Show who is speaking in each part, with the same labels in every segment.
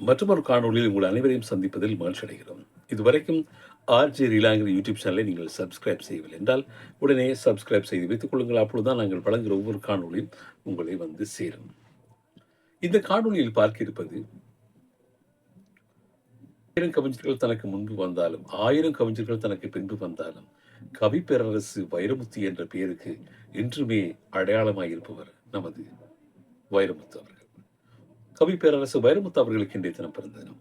Speaker 1: மற்றொரு காணொளியில் உங்கள் அனைவரையும் சந்திப்பதில் மகிழ்ச்சி அடைகிறோம். இதுவரைக்கும் ஆர்ஜி ரீலாங்கிற யூடியூப் சேனலை நீங்கள் சப்ஸ்கிரைப் செய்யவில்லை என்றால் உடனே சப்ஸ்கிரைப் செய்து வைத்துக் கொள்ளுங்கள். அப்பொழுதுதான் நாங்கள் வழங்குகிற ஒவ்வொரு காணொலியும் உங்களை வந்து சேரும். இந்த காணொளியில் பார்க்க இருப்பது ஆயிரம் கவிஞர்கள் தனக்கு முன்பு வந்தாலும் ஆயிரம் கவிஞர்கள் தனக்கு பின்பு வந்தாலும் கவி பேரரசு வைரமுத்து என்ற பெயருக்கு இன்றுமே அடையாளமாயிருப்பவர் நமது வைரமுத்து அவர்கள். கவி பேரரசு வைரமுத்து அவர்களுக்கு இன்றைய தினம் பிறந்த தினம்.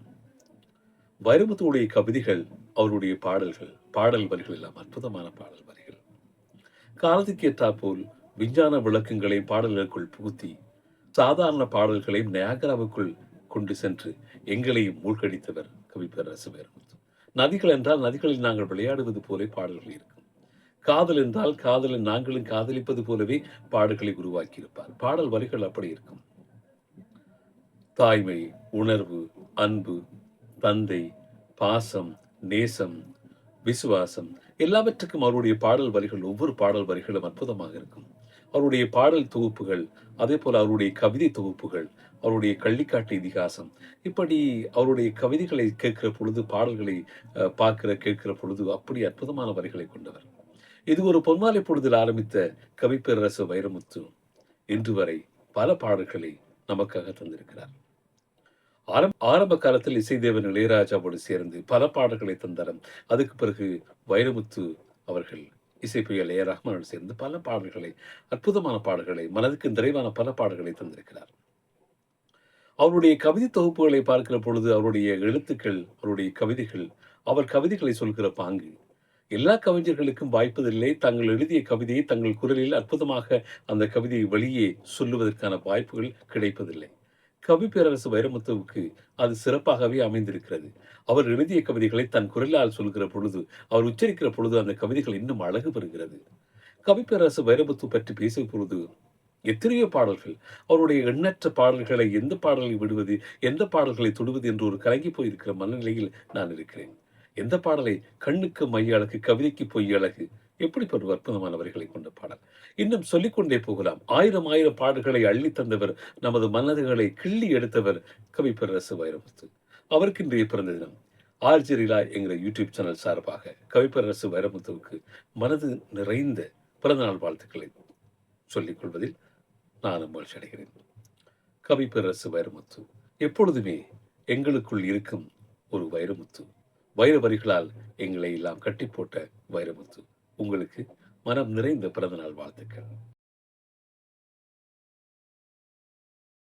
Speaker 1: வைரமுத்துடைய கவிதைகள் அவருடைய பாடல்கள் பாடல் வரிகள் எல்லாம் அற்புதமான பாடல் வரிகள். காலத்துக்கு ஏற்றாற்போல் விஞ்ஞான விளக்கங்களை பாடல்களுக்குள் புகுத்தி சாதாரண பாடல்களையும் நயாகராவுக்குள் கொண்டு சென்று எங்களையும் மூழ்கடித்தவர் கவி பேரரசு வைரமுத்து. நதிகள் என்றால் நதிகளில் நாங்கள் விளையாடுவது போல பாடல்கள் இருக்கும். காதல் என்றால் காதலில் நாங்களும் காதலிப்பது போலவே பாடல்களை உருவாக்கியிருப்பார். பாடல் வரிகள் அப்படி இருக்கும். தாய்மை உணர்வு அன்பு தந்தை பாசம் நேசம் விசுவாசம் எல்லாவற்றுக்கும் அவருடைய பாடல் வரிகள் ஒவ்வொரு பாடல் வரிகளும் அற்புதமாக இருக்கும். அவருடைய பாடல் தொகுப்புகள் அதே போல அவருடைய கவிதை தொகுப்புகள் அவருடைய கள்ளிக்காட்டு இதிகாசம் இப்படி அவருடைய கவிதைகளை கேட்கிற பொழுது பாடல்களை அஹ், பார்க்கிற கேட்கிற பொழுது அப்படி அற்புதமான வரிகளை கொண்டவர். இது ஒரு பொன்மாலை பொழுதில் ஆரம்பித்த கவிப்பேரரசு வைரமுத்து இன்று வரை பல பாடல்களை நமக்காக தந்திருக்கிறார். ஆரம்ப ஆரம்ப காலத்தில் இசைதேவன் இளையராஜாவோடு சேர்ந்து பல பாடல்களை தந்தாரம் அதுக்கு பிறகு வைரமுத்து அவர்கள் இசை ஏ ரஹ்மானோடு சேர்ந்து பல பாடல்களை அற்புதமான பாடல்களை மனதுக்கு நிறைவான பல பாடல்களை தந்திருக்கிறார். அவருடைய கவிதை தொகுப்புகளை பார்க்கிற பொழுது அவருடைய எழுத்துக்கள் அவருடைய கவிதைகள் அவர் கவிதைகளை சொல்கிற பாங்கு. எல்லா கவிஞர்களுக்கும் வாய்ப்பதில்லை. தாங்கள் எழுதிய கவிதையை தங்கள் குரலில் அற்புதமாக அந்த கவிதையை வெளியே சொல்லுவதற்கான வாய்ப்புகள் கிடைப்பதில்லை. கவி பேரரசு வைரமுத்துவுக்கு அது சிறப்பாகவே அமைந்திருக்கிறது. அவர் எழுதிய கவிதைகளை தன் குரலால் சொல்கிற பொழுது அவர் உச்சரிக்கிற பொழுது அந்த கவிதைகள் இன்னும் அழகு பெறுகிறது. கவிப்பேரரசு வைரமுத்து பற்றி பேசும் பொழுது எத்தனையோ பாடல்கள் அவருடைய எண்ணற்ற பாடல்களை எந்த பாடலை விடுவது எந்த பாடல்களை தொடுவது என்று ஒரு கலங்கி போயிருக்கிற மனநிலையில் நான் இருக்கிறேன். எந்த பாடலை கண்ணுக்கு மைய அழகு கவிதைக்கு பொய் அழகு எப்படிப்பட்ட ஒரு அற்புதமானவர்களை கொண்ட பாடல். இன்னும் சொல்லிக்கொண்டே போகலாம். ஆயிரம் ஆயிரம் பாடல்களை அள்ளி தந்தவர் நமது மனதுகளை கிள்ளி எடுத்தவர் கவி பேரரசு வைரமுத்து. அவருக்கு இன்றைய பிறந்த தினம். ஆர்ஜெரிலா என்கிற யூடியூப் சேனல் சார்பாக கவிப்பரசு வைரமுத்துவுக்கு மனது நிறைந்த பிறந்தநாள் வாழ்த்துக்களை சொல்லிக் கொள்வதில் நான் மகிழ்ச்சி அடைகிறேன். கவிப்பரசு வைரமுத்து எப்பொழுதுமே எங்களுக்குள் இருக்கும் ஒரு வைரமுத்து. வைர வரிகளால் எங்களை எல்லாம் கட்டி போட்ட வைரமுத்து. உங்களுக்கு மனம் நிறைந்த பிறந்தநாள் வாழ்த்துக்கள்.